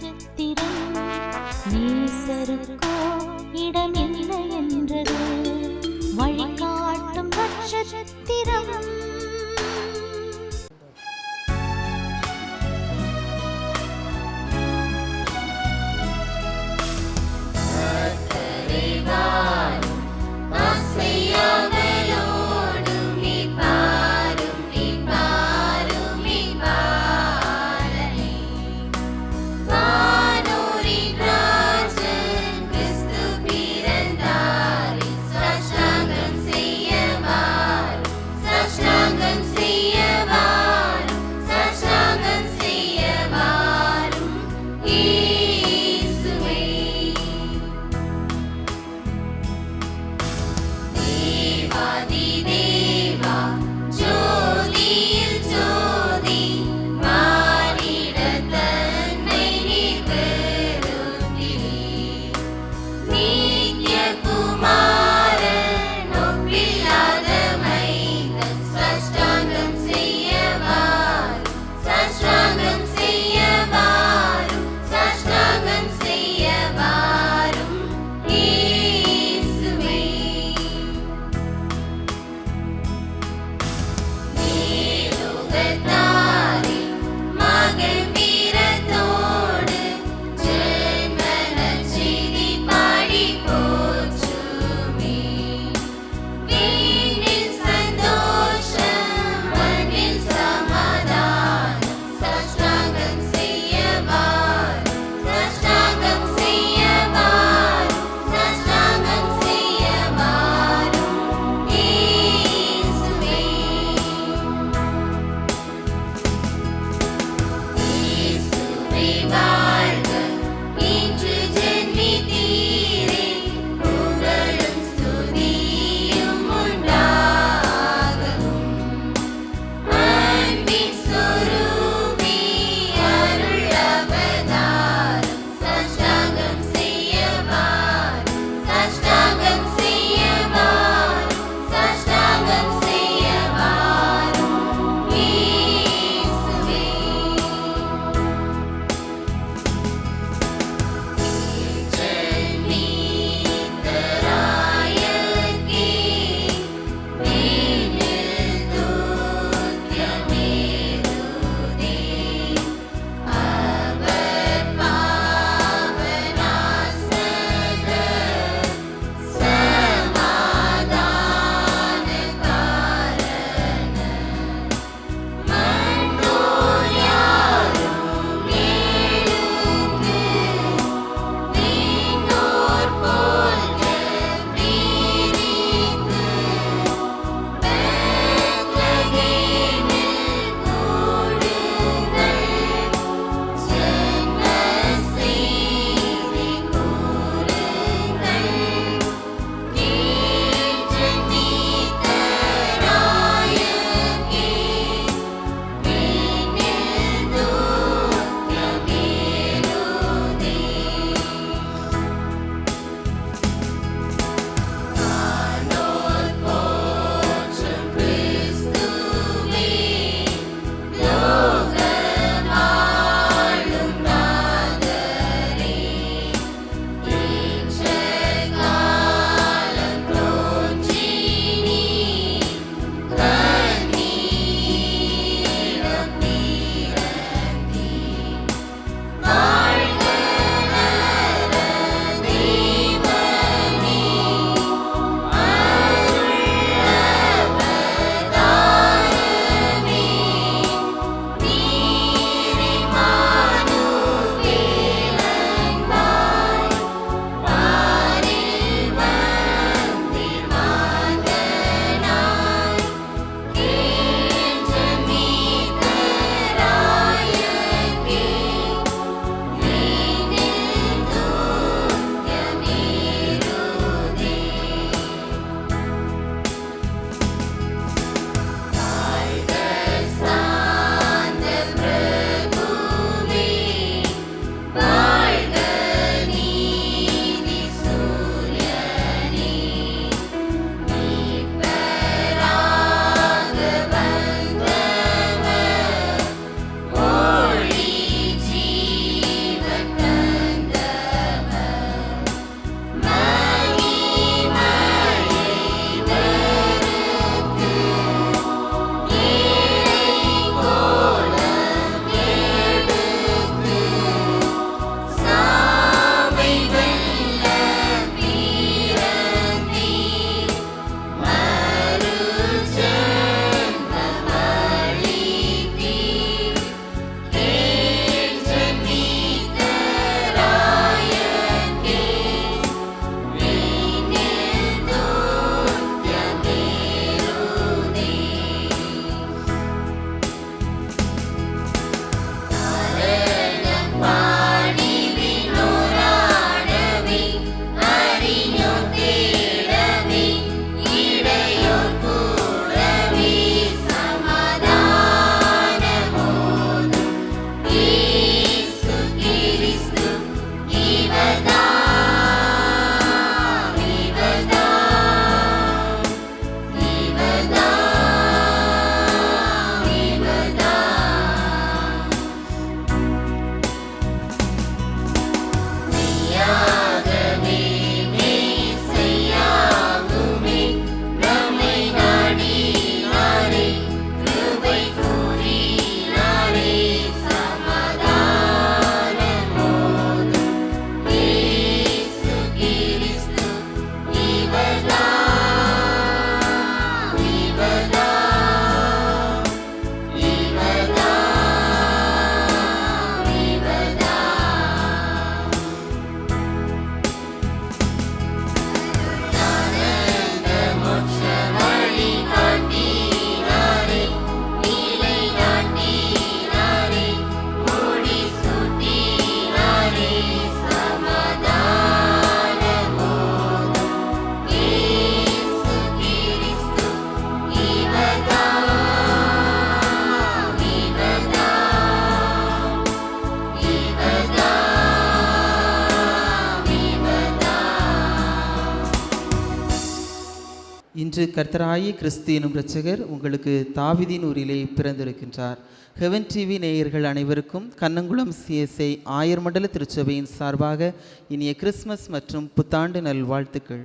வருவோரை நீ சருக்கோ இடமில்லை என்றது. இன்று கர்த்தராயி கிறிஸ்து எனும் இரட்சகர் உங்களுக்கு தாவிதின் ஊரிலே பிறந்திருக்கின்றார். ஹெவன் டிவி நேயர்கள் அனைவருக்கும் கண்ணங்குளம் சிஎஸ்ஐ ஆயர் மண்டல திருச்சபையின் சார்பாக இனிய கிறிஸ்மஸ் மற்றும் புத்தாண்டு நல்வாழ்த்துக்கள்.